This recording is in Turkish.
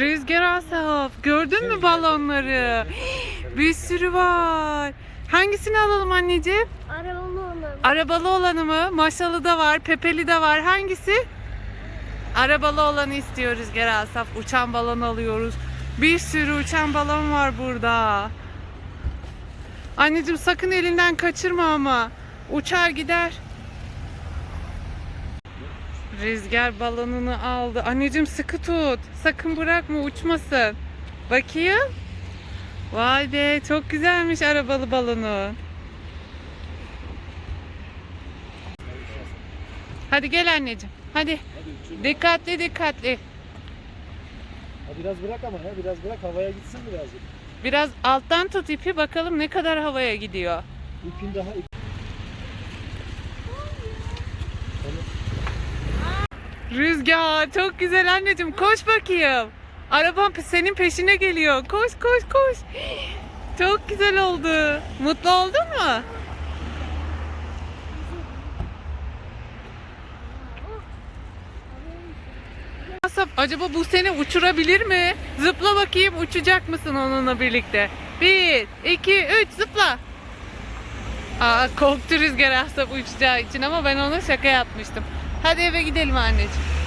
Rüzgar Asaf gördün mü balonları? Bir sürü var. Hangisini alalım anneciğim? Arabalı olan. Arabalı olanı mı? Maşalı da var, pepeli de var. Hangisi? Arabalı olanı istiyor Rüzgar Asaf. Uçan balon alıyoruz. Bir sürü uçan balon var burada. Anneciğim sakın elinden kaçırma ama. Uçar gider. Rüzgar balonunu aldı. Anneciğim sıkı tut. Sakın bırakma uçmasın. Bakayım. Vay be çok güzelmiş arabalı balonu. Hadi gel anneciğim. Hadi. Hadi. Dikkatli dikkatli. Ha, biraz bırak ama ya biraz bırak havaya gitsin birazcık. Biraz alttan tut ipi bakalım ne kadar havaya gidiyor. İpin daha Rüzgar çok güzel anneciğim koş bakayım. Arabam senin peşine geliyor. Koş koş koş. Çok güzel oldu. Mutlu oldun mu? Asaf acaba bu seni uçurabilir mi? Zıpla bakayım uçacak mısın onunla birlikte? Bir, iki, üç zıpla. Aa, korktu Rüzgar Asaf uçacağı için ama ben ona şaka yapmıştım. Hadi eve gidelim anneciğim.